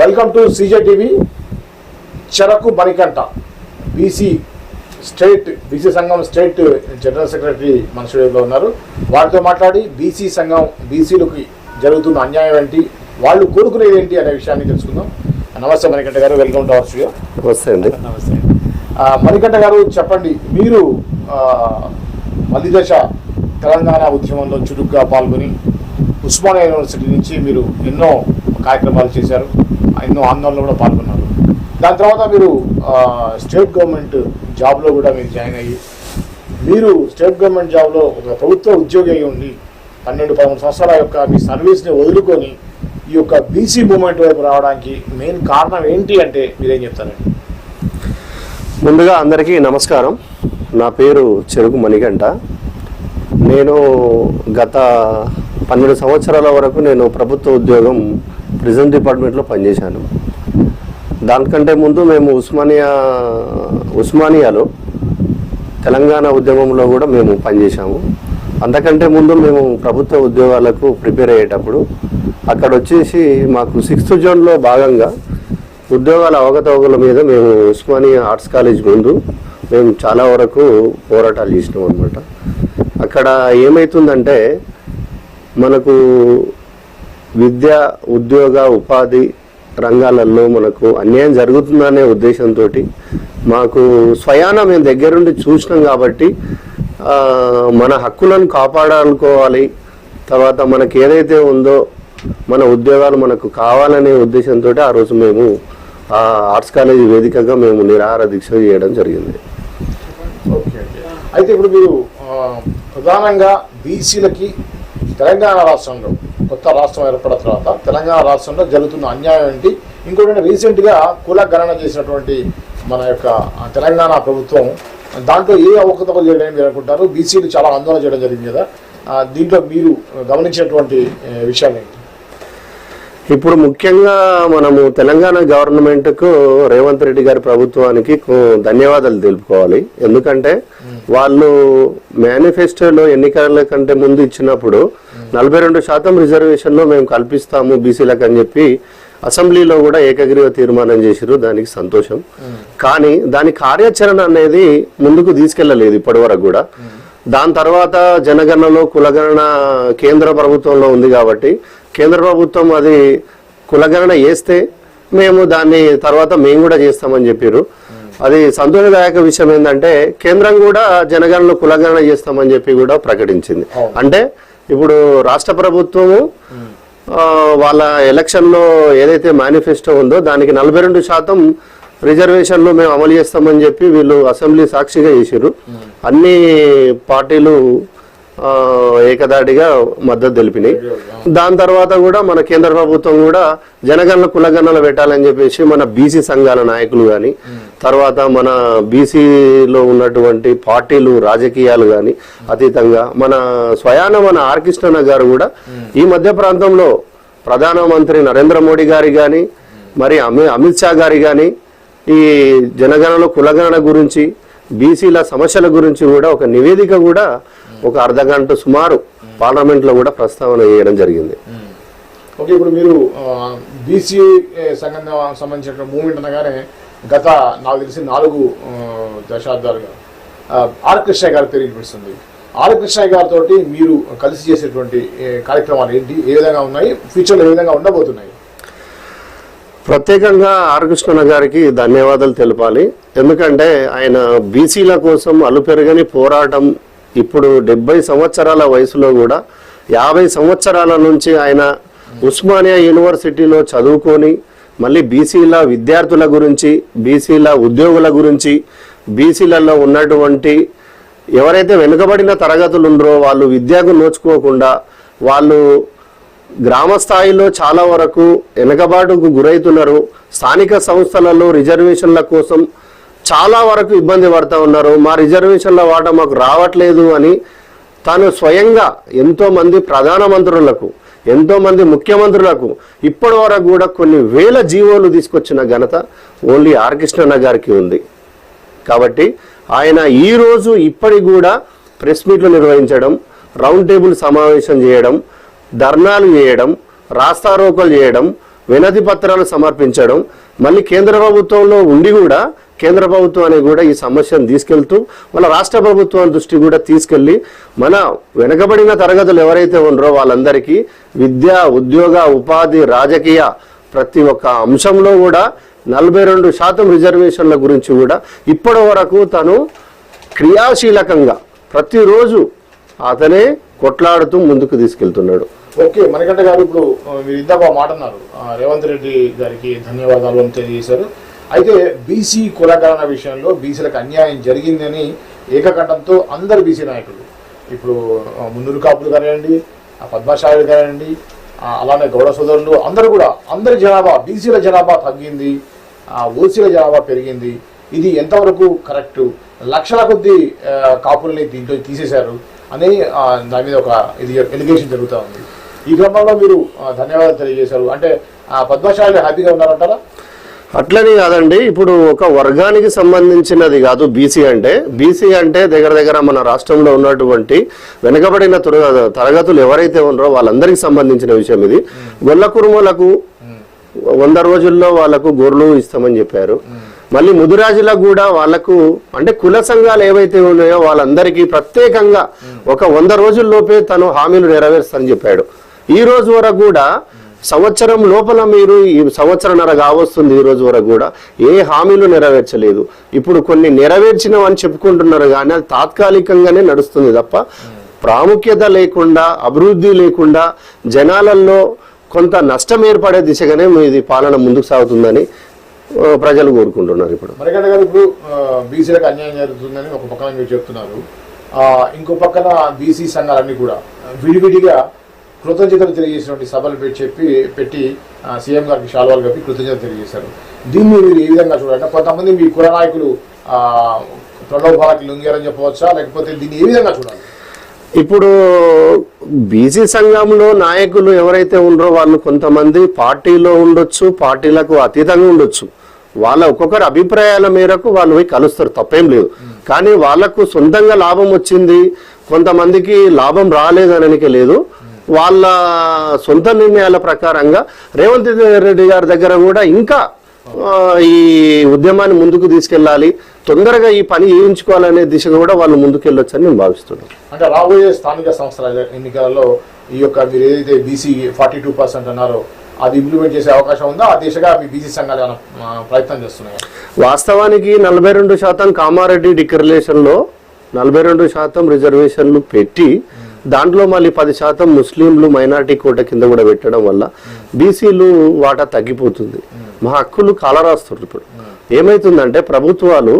Welcome to CJ TV. Cheraku Manikanta BC state BC సంఘం state general secretary మన స్టూడియోలో ఉన్నారు. వారితో మాట్లాడి బీసీ సంఘం బీసీలకు జరుగుతున్న అన్యాయం ఏంటి వాళ్ళు కోరుకునేది ఏంటి అనే విషయాన్ని తెలుసుకుందాం. నమస్తే మణికంఠ గారు వెల్కమ్ టు అవర్ స్టూడియో. నమస్తే అండి. నమస్తే. మణికంఠ గారు చెప్పండి మీరు ఆ, మలిదశ తెలంగాణ ఉద్యమంలో చురుగ్గా పాల్గొని ఉస్మానియా యూనివర్సిటీ నుంచి మీరు ఎన్నో కార్యక్రమాలు చేశారు. ఎన్నో ఆందోళనలో కూడా పాల్గొన్నారు. దాని తర్వాత మీరు స్టేట్ గవర్నమెంట్ జాబ్లో కూడా మీరు జాయిన్ అయ్యి మీరు స్టేట్ గవర్నమెంట్ జాబ్లో ఒక ప్రభుత్వ ఉద్యోగి అయి ఉండి పన్నెండు పదమూడు సంవత్సరాల యొక్క మీ సర్వీస్ని వదులుకొని ఈ యొక్క బీసీ మూమెంట్ వైపు రావడానికి మెయిన్ కారణం ఏంటి అంటే మీరేం చెప్తారండి? ముందుగా అందరికీ నమస్కారం. నా పేరు చెరుకు మణిగంట నేను గత పన్నెండు సంవత్సరాల వరకు నేను ప్రభుత్వ ఉద్యోగం ప్రిజన్ డిపార్ట్మెంట్లో పనిచేశాను. దానికంటే ముందు మేము ఉస్మానియా ఉస్మానియాలో తెలంగాణ ఉద్యమంలో కూడా మేము పనిచేశాము. అంతకంటే ముందు మేము ప్రభుత్వ ఉద్యోగాలకు ప్రిపేర్ అయ్యేటప్పుడు అక్కడ వచ్చేసి మాకు సిక్స్త్ జోన్లో భాగంగా ఉద్యోగాల అవకతవకల మీద మేము ఉస్మానియా ఆర్ట్స్ కాలేజ్ ముందు మేము చాలా వరకు పోరాటాలు చేసినాం అనమాట అక్కడ ఏమవుతుందంటే మనకు విద్య ఉద్యోగ ఉపాధి రంగాలలో మనకు అన్యాయం జరుగుతుందనే ఉద్దేశంతో మాకు స్వయాన మేము దగ్గరుండి చూసినాం కాబట్టి మన హక్కులను కాపాడాలనుకోవాలి. తర్వాత మనకి ఏదైతే ఉందో మన ఉద్యోగాలు మనకు కావాలనే ఉద్దేశంతో ఆ రోజు మేము ఆర్ట్స్ కాలేజీ వేదికగా మేము నిరాహార దీక్ష చేయడం జరిగింది. ఓకే అయితే ఇప్పుడు మీరు ప్రధానంగా బీసీలకి తెలంగాణ రాష్ట్రంలో కొత్త రాష్ట్రం ఏర్పడిన తర్వాత తెలంగాణ రాష్ట్రంలో జరుగుతున్న అన్యాయం ఏంటి? ఇంకోటి రీసెంట్గా కుల గణన చేసినటువంటి మన యొక్క తెలంగాణ ప్రభుత్వం దాంట్లో ఏ అవకతవకలు చేయడం మీరు అనుకుంటారు. బీసీలు చాలా ఆందోళన చేయడం జరిగింది కదా. దీంట్లో మీరు గమనించినటువంటి విషయాలు ఏంటి? ఇప్పుడు ముఖ్యంగా మనము తెలంగాణ గవర్నమెంట్కు రేవంత్ రెడ్డి గారి ప్రభుత్వానికి ధన్యవాదాలు తెలుపుకోవాలి. ఎందుకంటే వాళ్ళు మేనిఫెస్టోలో ఎన్నికల కంటే ముందు ఇచ్చినప్పుడు నలభై రెండు శాతం రిజర్వేషన్లో మేము కల్పిస్తాము బీసీలకు అని చెప్పి అసెంబ్లీలో కూడా ఏకగ్రీవ తీర్మానం చేసిరు దానికి సంతోషం. కానీ దాని కార్యాచరణ అనేది ముందుకు తీసుకెళ్ళలేదు ఇప్పటి వరకు కూడా. దాని తర్వాత జనగణనలో కులగణన కేంద్ర ప్రభుత్వంలో ఉంది కాబట్టి కేంద్ర ప్రభుత్వం అది కులగణన చేస్తే మేము దాన్ని తర్వాత మేము కూడా చేస్తామని చెప్పారు అది సంతోషదాయక విషయం ఏంటంటే కేంద్రం కూడా జనగణన కులగణన చేస్తామని చెప్పి కూడా ప్రకటించింది. అంటే ఇప్పుడు రాష్ట్ర ప్రభుత్వము వాళ్ళ ఎలక్షన్లో ఏదైతే మేనిఫెస్టో ఉందో దానికి నలభై రెండు శాతం రిజర్వేషన్లు మేము అమలు చేస్తామని చెప్పి వీళ్ళు అసెంబ్లీ సాక్షిగా చేశారు అన్ని పార్టీలు ఏకదాటిగా మద్దతు తెలిపినాయి. దాని తర్వాత కూడా మన కేంద్ర ప్రభుత్వం కూడా జనగణన కులగణనలు పెట్టాలని చెప్పేసి మన బీసీ సంఘాల నాయకులు కానీ తర్వాత మన బీసీలో ఉన్నటువంటి పార్టీలు రాజకీయాలు కానీ అతీతంగా మన స్వయాన మన ఆర్ గారు కూడా ఈ మధ్య ప్రాంతంలో ప్రధానమంత్రి నరేంద్ర మోడీ గారి కానీ మరి అమి అమిత్ షా గారి కానీ ఈ జనగణన కులగణన గురించి బీసీల సమస్యల గురించి కూడా ఒక నివేదిక కూడా ఒక అర్ధ గంట సుమారు పార్లమెంట్లో కూడా ప్రస్తావన చేయడం జరిగింది. ఓకే ఇప్పుడు మీరు బీసీ సంఘం సంబంధించిన మూమెంట్ అనగానే గత నాకు తెలిసి నాలుగు దశాబ్దాలుగా. ఆర్ కృష్ణయ్య గారు పేరు వినిపిస్తుంది. ఆర్ కృష్ణయ్య గారితో మీరు కలిసి చేసేటువంటి కార్యక్రమాలు ఏంటి? ఏ విధంగా ఉన్నాయి? ఫ్యూచర్లో ఏ విధంగా ఉండబోతున్నాయి? ప్రత్యేకంగా ఆర్ కృష్ణన్న గారికి ధన్యవాదాలు తెలపాలి. ఎందుకంటే ఆయన బీసీల కోసం అలుపెరగని పోరాటం ఇప్పుడు డెబ్బై సంవత్సరాల వయసులో కూడా యాభై సంవత్సరాల నుంచి ఆయన ఉస్మానియా యూనివర్సిటీలో చదువుకొని మళ్ళీ బీసీల విద్యార్థుల గురించి బీసీల ఉద్యోగుల గురించి బీసీలలో ఉన్నటువంటి ఎవరైతే వెనుకబడిన తరగతులు ఉన్నారో వాళ్ళు విద్యకు నోచుకోకుండా వాళ్ళు గ్రామ స్థాయిలో చాలా వరకు వెనుకబాటుకు గురవుతున్నారు స్థానిక సంస్థలలో రిజర్వేషన్ల కోసం చాలా వరకు ఇబ్బంది పడుతూ ఉన్నారు. మా రిజర్వేషన్ల వాటా మాకు రావట్లేదు అని తాను స్వయంగా ఎంతోమంది ప్రధానమంత్రులకు ఎంతోమంది ముఖ్యమంత్రులకు ఇప్పటి వరకు కూడా కొన్ని వేల జీవోలు తీసుకొచ్చిన ఘనత ఓన్లీ ఆర్ కృష్ణన్న గారికి ఉంది. కాబట్టి ఆయన ఈ రోజు ఇప్పటికి కూడా ప్రెస్ మీట్లు నిర్వహించడం రౌండ్ టేబుల్ సమావేశం చేయడం ధర్నాలు చేయడం రాస్తారోకలు చేయడం వినతి పత్రాలు సమర్పించడం మళ్ళీ కేంద్ర ప్రభుత్వంలో ఉండి కూడా కేంద్ర ప్రభుత్వం కూడా ఈ సమస్యను తీసుకెళ్తూ మన రాష్ట్ర ప్రభుత్వం దృష్టి కూడా తీసుకెళ్ళి మన వెనకబడిన తరగతులు ఎవరైతే ఉన్నారో వాళ్ళందరికీ విద్య ఉద్యోగ ఉపాధి రాజకీయ ప్రతి ఒక్క అంశంలో కూడా నలభై రెండు శాతం రిజర్వేషన్ల గురించి కూడా ఇప్పటి వరకు తను క్రియాశీలకంగా ప్రతిరోజు అతనే కొట్లాడుతూ ముందుకు తీసుకెళ్తున్నాడు. ఓకే మణికంఠ గారు ఇప్పుడు మీరు ఇందాక మాట అన్నారు. రేవంత్ రెడ్డి గారికి ధన్యవాదాలు అని తెలియజేశారు. అయితే బీసీ కులగణన విషయంలో బీసీలకు అన్యాయం జరిగిందని ఏకకంఠంతో అందరు బీసీ నాయకులు. ఇప్పుడు మున్నూరు కాపులు కానివ్వండి ఆ పద్మశాలి కానివ్వండి అలానే గౌడ సోదరులు అందరూ కూడా అందరి జనాభా బీసీల జనాభా తగ్గింది ఓసీల జనాభా పెరిగింది. ఇది ఎంతవరకు కరెక్ట్? లక్షల కొద్ది కాపుల్ని దీంట్లో తీసేశారు. అని దాని మీద ఒక ఇది ఎలిగేషన్ జరుగుతూ ఉంది. ఈ క్రమంలో మీరు ధన్యవాదాలు తెలియజేశారు. అంటే ఆ పద్మశాలి హ్యాపీగా ఉన్నారంటారా? అట్లని కాదండి. ఇప్పుడు ఒక వర్గానికి సంబంధించినది కాదు బీసీ అంటే. బీసీ అంటే దగ్గర దగ్గర మన రాష్ట్రంలో ఉన్నటువంటి వెనుకబడిన తరగ- తరగతులు ఎవరైతే ఉన్నారో వాళ్ళందరికీ సంబంధించిన విషయం ఇది. గొల్ల కురుమలకు వంద రోజుల్లో వాళ్ళకు గొర్రెలు ఇస్తామని చెప్పారు. మళ్ళీ ముదురాజులకు కూడా వాళ్ళకు అంటే కుల సంఘాలు ఏవైతే ఉన్నాయో వాళ్ళందరికీ ప్రత్యేకంగా ఒక వంద రోజుల్లోపే తను హామీలు నెరవేరుస్తానని చెప్పాడు. ఈ రోజు వరకు కూడా సంవత్సరం లోపల మీరు ఈ సంవత్సరంన్నర కావస్తుంది ఈ రోజు వరకు కూడా ఏ హామీలు నెరవేర్చలేదు. ఇప్పుడు కొన్ని నెరవేర్చినవని చెప్పుకుంటున్నారు కానీ అది తాత్కాలికంగానే నడుస్తుంది తప్ప ప్రాముఖ్యత లేకుండా అభివృద్ధి లేకుండా జనాలలో కొంత నష్టం ఏర్పడే దిశగానే ఇది పాలన ముందుకు సాగుతుందని ప్రజలు కోరుకుంటున్నారు ఇప్పుడు. మరికంట గారు ఇప్పుడు బీసీలకు అన్యాయం జరుగుతుందని ఒక పక్కన మీరు చెప్తున్నారు. ఇంకో పక్కన బీసీ సంఘాలన్నీ కూడా విడివిడిగా కృతజ్ఞతలు తెలియజేసినటువంటి సభలు పెట్టి చెప్పి పెట్టి సీఎం గారికి శాల్వాలు కప్పి కృతజ్ఞతలు తెలియజేశారు. దీన్ని మీరు ఏ విధంగా చూడాలంటే కొంతమంది మీ కుల నాయకులు ఆ, ప్రలోభాలకు లొంగారని చెప్పవచ్చా? లేకపోతే దీన్ని ఏ విధంగా చూడాలి? ఇప్పుడు బీసీ సంఘంలో నాయకులు ఎవరైతే ఉండరో వాళ్ళు కొంతమంది పార్టీలో ఉండొచ్చు పార్టీలకు అతీతంగా ఉండొచ్చు. వాళ్ళ ఒక్కొక్కరి అభిప్రాయాల మేరకు వాళ్ళు పోయి కలుస్తారు తప్పేం లేదు. కానీ వాళ్ళకు సొంతంగా లాభం వచ్చింది కొంతమందికి లాభం రాలేదననికి లేదు. వాళ్ళ సొంత నిర్ణయాల ప్రకారంగా రేవంత్ రెడ్డి గారి దగ్గర కూడా ఇంకా ఈ ఉద్యమాన్ని ముందుకు తీసుకెళ్ళాలి. తొందరగా ఈ పని చేయించుకోవాలనే దిశగా కూడా వాళ్ళు ముందుకెళ్ళొచ్చని నేను భావిస్తున్నాను. అంటే రాబోయే స్థానిక సంస్థల ఎన్నికలలో ఈ యొక్క మీరు ఏదైతే బీసీ ఫార్టీ టూ పర్సెంట్ అన్నారో అది ఇంప్లిమెంట్ చేసే అవకాశం ఉందా? ఆ దిశగా మీ బీసీ సంఘాలు ప్రయత్నం చేస్తున్నాయి? వాస్తవానికి నలభై రెండు శాతం కామారెడ్డి డిక్లరేషన్లో నలభై రెండు శాతం రిజర్వేషన్లు పెట్టి దాంట్లో మళ్ళీ పది శాతం ముస్లింలు మైనార్టీ కోట కింద కూడా పెట్టడం వల్ల బీసీలు వాటా తగ్గిపోతుంది. మా హక్కులు కాలరాస్తారు ఇప్పుడు. ఏమైతుందంటే ప్రభుత్వాలు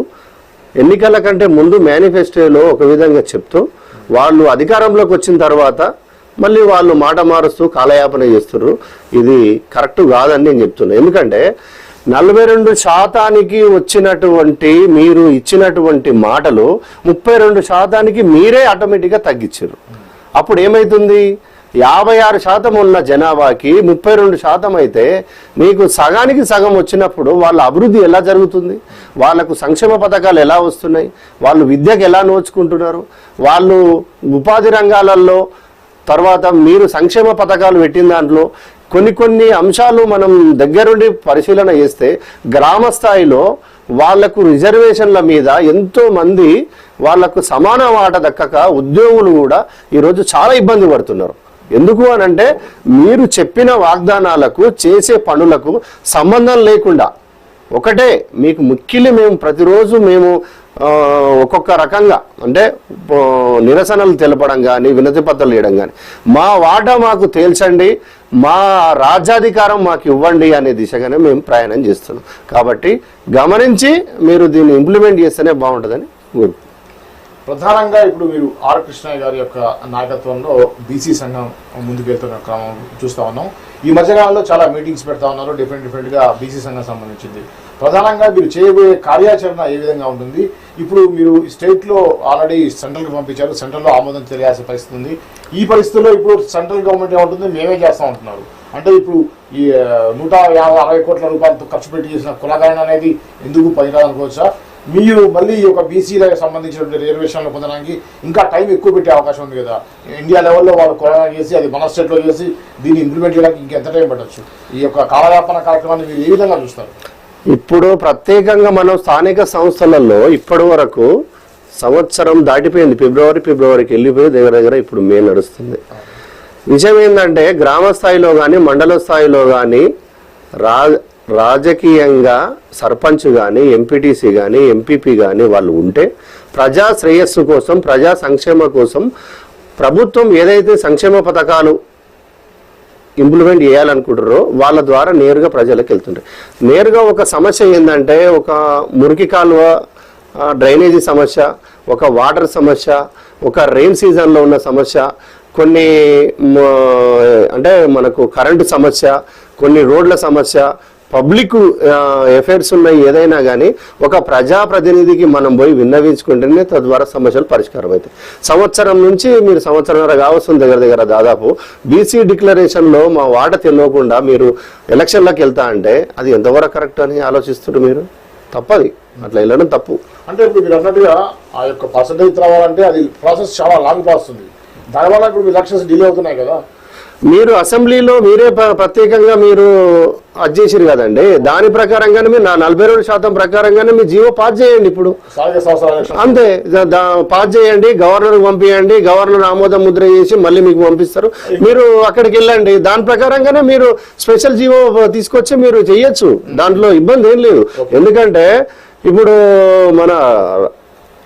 ఎన్నికల కంటే ముందు మేనిఫెస్టోలో ఒక విధంగా చెప్తూ వాళ్ళు అధికారంలోకి వచ్చిన తర్వాత మళ్ళీ వాళ్ళు మాట మారుస్తూ కాలయాపన చేస్తున్నారు ఇది కరెక్ట్ కాదని నేను చెప్తున్నా. ఎందుకంటే నలభై రెండు శాతానికి వచ్చినటువంటి మీరు ఇచ్చినటువంటి మాటలు ముప్పై రెండు శాతానికి మీరే ఆటోమేటిక్గా తగ్గించారు అప్పుడు ఏమైతుంది? యాభై ఆరు శాతం ఉన్న జనాభాకి ముప్పై రెండు శాతం అయితే మీకు సగానికి సగం వచ్చినప్పుడు వాళ్ళ అభివృద్ధి ఎలా జరుగుతుంది? వాళ్ళకు సంక్షేమ పథకాలు ఎలా వస్తున్నాయి? వాళ్ళు విద్యకు ఎలా నోచుకుంటున్నారు? వాళ్ళు ఉపాధి రంగాలలో తర్వాత మీరు సంక్షేమ పథకాలు పెట్టిన దాంట్లో కొన్ని కొన్ని అంశాలు మనం దగ్గరుండి పరిశీలన చేస్తే గ్రామ స్థాయిలో వాళ్ళకు రిజర్వేషన్ల మీద ఎంతో మంది వాళ్ళకు సమాన వాట దక్కక ఉద్యోగులు కూడా ఈరోజు చాలా ఇబ్బంది పడుతున్నారు. ఎందుకు అని అంటే మీరు చెప్పిన వాగ్దానాలకు చేసే పనులకు సంబంధం లేకుండా ఒకటే మీకు ముఖ్యలు మేము ప్రతిరోజు మేము ఒక్కొక్క రకంగా అంటే నిరసనలు తెలపడం కానీ వినతి పత్రాలు ఇవ్వడం కానీ మా వాటా మాకు తేల్చండి మా రాజ్యాధికారం మాకు ఇవ్వండి అనే దిశగానే మేము ప్రయాణం చేస్తున్నాం. కాబట్టి గమనించి మీరు దీన్ని ఇంప్లిమెంట్ చేస్తేనే బాగుంటుందని ప్రధానంగా ఇప్పుడు మీరు ఆర్ కృష్ణయ్య గారి యొక్క నాయకత్వంలో బీసీ సంఘం ముందుకెళ్తున్న క్రమం చూస్తా ఉన్నాం. ఈ మధ్యకాలంలో చాలా మీటింగ్స్ పెడతా ఉన్నారు డిఫరెంట్ డిఫరెంట్గా బీసీ సంఘం సంబంధించింది. ప్రధానంగా మీరు చేయబోయే కార్యాచరణ ఏ విధంగా ఉంటుంది? ఇప్పుడు మీరు స్టేట్లో ఆల్రెడీ సెంట్రల్కి పంపించారు సెంట్రల్లో ఆమోదం తెలియాల్సిన పరిస్థితి ఉంది. ఈ పరిస్థితుల్లో ఇప్పుడు సెంట్రల్ గవర్నమెంట్ ఏమంటుంది? మేమే చేస్తూ ఉంటున్నారు. అంటే ఇప్పుడు ఈ నూట యాభై అరవై కోట్ల రూపాయలతో ఖర్చు పెట్టి చేసిన కులగణన అనేది ఎందుకు పనిరాదు అనుకోవచ్చా మీరు మళ్ళీ ఈ యొక్క బీసీలకు సంబంధించిన రిజర్వేషన్లు పొందడానికి ఇంకా టైం ఎక్కువ పెట్టే అవకాశం ఉంది కదా. ఇండియా లెవెల్లో వాళ్ళు కొరగా చేసి అది మన స్టేట్లో చేసి దీన్ని ఇంప్లిమెంట్ చేయడానికి ఇంకెంత టైం పట్టొచ్చు? ఈ యొక్క కాలయాపన కార్యక్రమాన్ని మీరు ఏ విధంగా చూస్తారు? ఇప్పుడు ప్రత్యేకంగా మనం స్థానిక సంస్థలలో ఇప్పటి వరకు సంవత్సరం దాటిపోయింది. ఫిబ్రవరి ఫిబ్రవరికి వెళ్ళిపోయి దగ్గర దగ్గర ఇప్పుడు మే నడుస్తుంది. విషయం ఏంటంటే గ్రామ స్థాయిలో కానీ మండల స్థాయిలో కానీ రా రాజకీయంగా సర్పంచ్ కానీ ఎంపీటీసీ కానీ ఎంపీపీ కానీ వాళ్ళు ఉంటే ప్రజా శ్రేయస్సు కోసం ప్రజా సంక్షేమ కోసం ప్రభుత్వం ఏదైతే సంక్షేమ పథకాలు ఇంప్లిమెంట్ చేయాలనుకుంటారో వాళ్ళ ద్వారా నేరుగా ప్రజలకు వెళ్తుంటాయి. నేరుగా ఒక సమస్య ఏంటంటే ఒక మురికి కాలువ డ్రైనేజీ సమస్య ఒక వాటర్ సమస్య ఒక రెయిన్ సీజన్లో ఉన్న సమస్య కొన్ని అంటే మనకు కరెంటు సమస్య కొన్ని రోడ్ల సమస్య పబ్లిక్ ఎఫైర్స్ ఉన్నాయి ఏదైనా కానీ ఒక ప్రజాప్రతినిధికి మనం పోయి విన్నవించుకుంటేనే తద్వారా సమస్యలు పరిష్కారం అవుతాయి సంవత్సరం నుంచి మీరు సంవత్సరంన్నర కావస్తుంది దగ్గర దగ్గర దాదాపు. బీసీ డిక్లరేషన్లో మా వాట తెలియకుండా మీరు ఎలక్షన్లకు వెళ్తా అంటే అది ఎంతవరకు కరెక్ట్ అని ఆలోచిస్తున్నారు మీరు? తప్పది. అట్లా వెళ్ళడం తప్పు. అంటే ఇప్పుడు మీరు అన్నట్టుగా ఆ యొక్క పర్సంటేజ్ రావాలంటే అది ప్రాసెస్ చాలా లాంగ్ ప్రాసెస్ ఉంది. దానివల్ల ఇప్పుడు మీ ఎలక్షన్స్ డిలే అవుతున్నాయి కదా. మీరు అసెంబ్లీలో మీరే ప్ర- ప్రత్యేకంగా మీరు అది చేసిరు కదండి. దాని ప్రకారంగానే మీరు నా నలభై రెండు శాతం ప్రకారంగానే మీ జీవో పాస్ చేయండి ఇప్పుడు. అంతే పాస్ చేయండి గవర్నర్ పంపించండి గవర్నర్ ఆమోద ముద్ర చేసి మళ్ళీ మీకు పంపిస్తారు. మీరు అక్కడికి వెళ్ళండి. దాని ప్రకారంగానే మీరు స్పెషల్ జీవో తీసుకొచ్చి మీరు చెయ్యొచ్చు దాంట్లో ఇబ్బంది ఏం లేదు. ఎందుకంటే ఇప్పుడు మన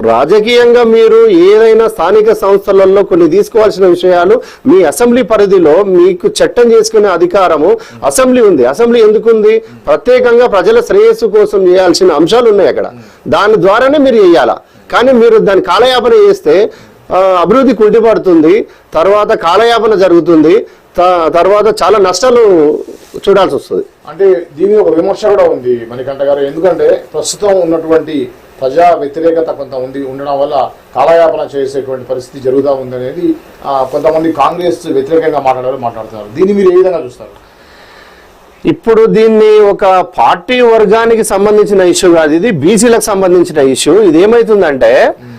రాజకీయంగా మీరు ఏదైనా స్థానిక సంస్థలలో కొన్ని తీసుకోవాల్సిన విషయాలు మీ అసెంబ్లీ పరిధిలో మీకు చట్టం చేసుకునే అధికారము అసెంబ్లీ ఉంది. అసెంబ్లీ ఎందుకుంది? ప్రత్యేకంగా ప్రజల శ్రేయస్సు కోసం చేయాల్సిన అంశాలు ఉన్నాయి అక్కడ. దాని ద్వారానే మీరు చేయాలా. కానీ మీరు దాని కాలయాపన చేస్తే అభివృద్ధి కుంటిపడుతుంది తర్వాత కాలయాపన జరుగుతుంది. త- తర్వాత చాలా నష్టాలు చూడాల్సి వస్తుంది. అంటే దీని ఒక విమర్శ కూడా ఉంది మణికంఠ గారు. ఎందుకంటే ప్రస్తుతం ఉన్నటువంటి ప్రజా వ్యతిరేకత కొంత ఉంది ఉండడం వల్ల కాలయాపన చేసేటువంటి పరిస్థితి జరుగుతూ ఉంది అనేది ఆ, కొంతమంది కాంగ్రెస్ వ్యతిరేకంగా మాట్లాడారు మాట్లాడుతున్నారు. దీన్ని మీరు ఏ విధంగా చూస్తారు? ఇప్పుడు దీన్ని ఒక పార్టీ వర్గానికి సంబంధించిన ఇష్యూ కాదు ఇది బీసీలకు సంబంధించిన ఇష్యూ. ఇది ఏమైతుందంటే ఆ,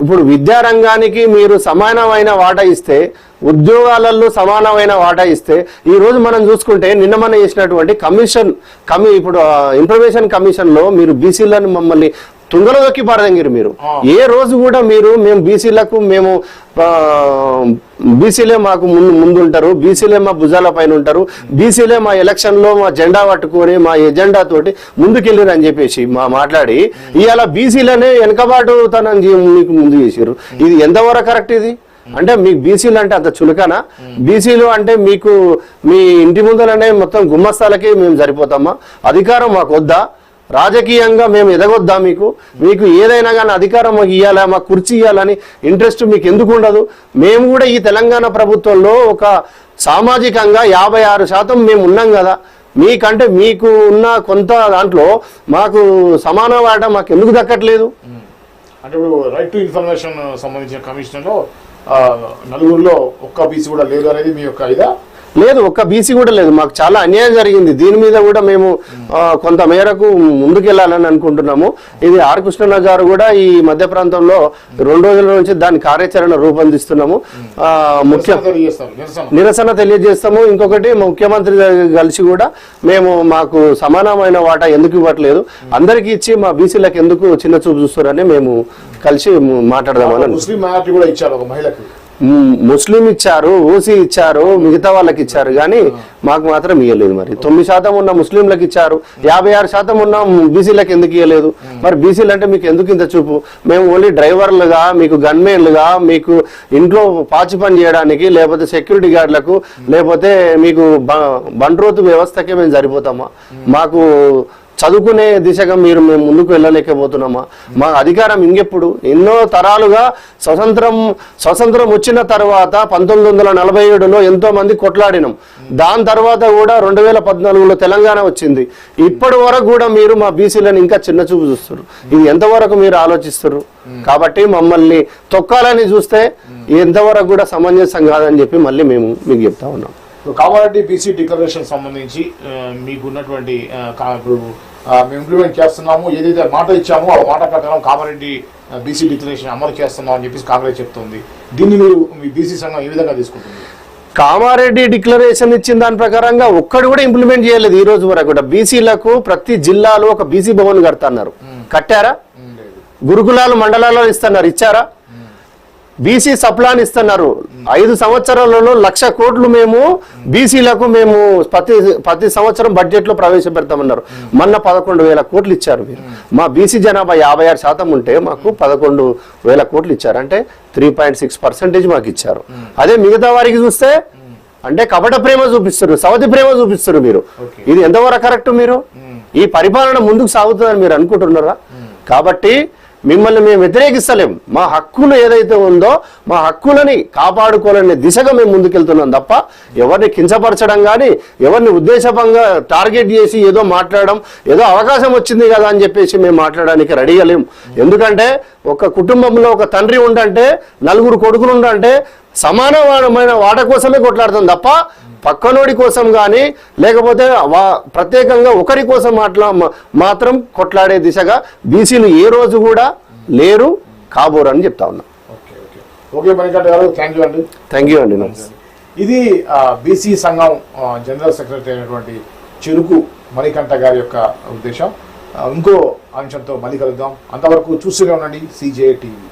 ఇప్పుడు విద్యారంగానికి మీరు సమానమైన వాటా ఇస్తే ఉద్యోగాలలో సమానమైన వాటా ఇస్తే ఈ రోజు మనం చూసుకుంటే నిన్న మనం చేసినటువంటి కమిషన్ కమి ఇప్పుడు ఇన్ఫర్మేషన్ కమిషన్లో మీరు బీసీలను మమ్మల్ని తుంగలో దొక్కి పారదంగిరు మీరు. ఏ రోజు కూడా మీరు మేము బీసీలకు మేము బీసీలే మాకు ముందు ముందు ఉంటారు బీసీలే మా భుజాల పైన ఉంటారు బీసీలే మా ఎలక్షన్లో మా జెండా పట్టుకొని మా ఎజెండా తోటి ముందుకెళ్ళారు అని చెప్పేసి మా మాట్లాడి ఇవాళ బీసీలనే వెనకబాటు తనని జీ- మీకు ముందు చేసారు ఇది ఎంతవరకు కరెక్ట్ ఇది? అంటే మీకు బీసీలు అంటే అంత చులకన? బీసీలు అంటే మీకు మీ ఇంటి ముందరనే మొత్తం గుమ్మస్తాలకి మేము సరిపోతామా? అధికారం మాకు వద్దా రాజకీయంగా మేము ఎదగొద్దా మీకు? మీకు ఏదైనా కానీ అధికారం మాకు ఇవ్వాలా మాకు కుర్చీ ఇవ్వాలని ఇంట్రెస్ట్ మీకు ఎందుకు ఉండదు? మేము కూడా ఈ తెలంగాణ ప్రభుత్వంలో ఒక సామాజికంగా యాభై ఆరు శాతం మేము ఉన్నాం కదా. మీకంటే మీకు ఉన్న కొంత దాంట్లో మాకు సమాన వాట మాకు ఎందుకు దక్కట్లేదు? అంటే ఇప్పుడు రైట్ టు ఇన్ఫర్మేషన్ సంబంధించిన కమిషన్లో నలుగురిలో ఒక్క బీసీ కూడా లేదు అనేది మీ యొక్క ఇదా? లేదు ఒక్క బీసీ కూడా లేదు. మాకు చాలా అన్యాయం జరిగింది. దీని మీద కూడా మేము కొంత మేరకు ముందుకెళ్ళాలని అనుకుంటున్నాము. ఇది ఆర్. కృష్ణన్న గారు కూడా ఈ మధ్య ప్రాంతంలో రెండు రోజుల నుంచి దాని కార్యాచరణ రూపొందిస్తున్నాము. ముఖ్య నిరసన తెలియజేస్తాము ఇంకొకటి ముఖ్యమంత్రి కలిసి కూడా మేము మాకు సమానమైన వాటా ఎందుకు ఇవ్వట్లేదు? అందరికి ఇచ్చి మా బీసీలకు ఎందుకు చిన్న చూపు చూస్తారని మేము కలిసి మాట్లాడదామని. ముస్లిం కూడా ఇచ్చారు ఒక మహిళకు. ముస్లిం ఇచ్చారు ఓసీ ఇచ్చారు మిగతా వాళ్ళకి ఇచ్చారు కానీ మాకు మాత్రం ఇవ్వలేదు మరి. తొమ్మిది శాతం ఉన్న ముస్లింలకు ఇచ్చారు యాభై ఆరు శాతం ఉన్న బీసీలకు ఎందుకు ఇవ్వలేదు మరి బీసీలు అంటే మీకు ఎందుకు ఇంత చూపు? మేము ఓన్లీ డ్రైవర్లుగా మీకు గన్మెన్లుగా మీకు ఇంట్లో పాచి పని చేయడానికి లేకపోతే సెక్యూరిటీ గార్డులకు లేకపోతే మీకు బండ్రోతు వ్యవస్థకే మేము సరిపోతామా? మాకు చదువుకునే దిశగా మీరు మేము ముందుకు వెళ్ళలేకపోతున్నామా? మా అధికారం ఇంకెప్పుడు? ఎన్నో తరాలుగా స్వతంత్రం స్వతంత్రం వచ్చిన తర్వాత పంతొమ్మిది వందల నలభై ఏడులో ఎంతో మంది కొట్లాడినాం. దాని తర్వాత కూడా రెండు వేల పద్నాలుగులో తెలంగాణ వచ్చింది. ఇప్పటి వరకు కూడా మీరు మా బీసీలను ఇంకా చిన్న చూపు చూస్తారు ఇది ఎంతవరకు మీరు ఆలోచిస్తారు కాబట్టి మమ్మల్ని తొక్కాలని చూస్తే ఎంతవరకు కూడా సమంజసం కాదని చెప్పి మళ్ళీ మేము మీకు చెప్తా ఉన్నాం. ఇప్పుడు కామారెడ్డి బీసీ డిక్లరేషన్ సంబంధించి మీకున్నటువంటి ఇప్పుడు మేము ఇంప్లిమెంట్ చేస్తున్నాము ఏదైతే మాట ఇచ్చామో ఆ మాట ప్రకారం కామారెడ్డి బీసీ డిక్లరేషన్ అమలు చేస్తున్నాం అని చెప్పేసి కాంగ్రెస్ చెప్తుంది. దీన్ని మీరు మీ బీసీ సంఘం ఏ విధంగా తీసుకుంటుంది? కామారెడ్డి డిక్లరేషన్ ఇచ్చిన దాని ప్రకారంగా ఒక్కడు కూడా ఇంప్లిమెంట్ చేయలేదు ఈ రోజు వరకు కూడా. బీసీలకు ప్రతి జిల్లాలో ఒక బీసీ భవన్ కడతన్నారు. కట్టారా? గురుకులాలు మండలాల్లో ఇస్తున్నారు. ఇచ్చారా? బీసీ సప్లాన్ ఇస్తున్నారు. ఐదు సంవత్సరాలలో లక్ష కోట్లు మేము బీసీలకు మేము ప్రతి ప్రతి సంవత్సరం బడ్జెట్లో ప్రవేశపెడతామన్నారు. మొన్న పదకొండు వేల కోట్లు ఇచ్చారు మీరు. మా బీసీ జనాభా యాభై ఆరు శాతం ఉంటే మాకు పదకొండు వేల కోట్లు ఇచ్చారు. అంటే త్రీ పాయింట్ సిక్స్ పర్సెంటేజ్ మాకు ఇచ్చారు. అదే మిగతా వారికి చూస్తే అంటే కపట ప్రేమ చూపిస్తారు సవతి ప్రేమ చూపిస్తారు మీరు. ఇది ఎంతవరకు కరెక్ట్ మీరు? ఈ పరిపాలన ముందుకు సాగుతుందని మీరు అనుకుంటున్నారా? కాబట్టి మిమ్మల్ని మేము వ్యతిరేకిస్తలేం మా హక్కులు ఏదైతే ఉందో మా హక్కులని కాపాడుకోవాలనే దిశగా మేము ముందుకెళ్తున్నాం తప్ప ఎవరిని కించపరచడం కానీ ఎవరిని ఉద్దేశపంగా టార్గెట్ చేసి ఏదో మాట్లాడడం ఏదో అవకాశం వచ్చింది కదా అని చెప్పేసి మేము మాట్లాడడానికి రెడీగా లేం. ఎందుకంటే ఒక కుటుంబంలో ఒక తండ్రి ఉండంటే నలుగురు కొడుకులు ఉండంటే సమానమైన వాట కోసమే కొట్లాడుతాం తప్ప పక్కనోడి కోసం కానీ లేకపోతే ప్రత్యేకంగా ఒకరి కోసం మాట్లా మాత్రం కొట్లాడే దిశగా బీసీలు ఏ రోజు కూడా లేరు కాబోరు అని చెప్తా ఉన్నా. Okay okay. ఓకే మణికంఠ గారు థ్యాంక్ యూ అండి. ఇది బీసీ సంఘం జనరల్ సెక్రటరీ అయినటువంటి చెరుకు మణికంఠ గారి యొక్క ఉద్దేశం. ఇంకో అంశంతో మళ్ళీ కలుద్దాం. అంతవరకు చూస్తూనే ఉండండి సిజే టీవీ.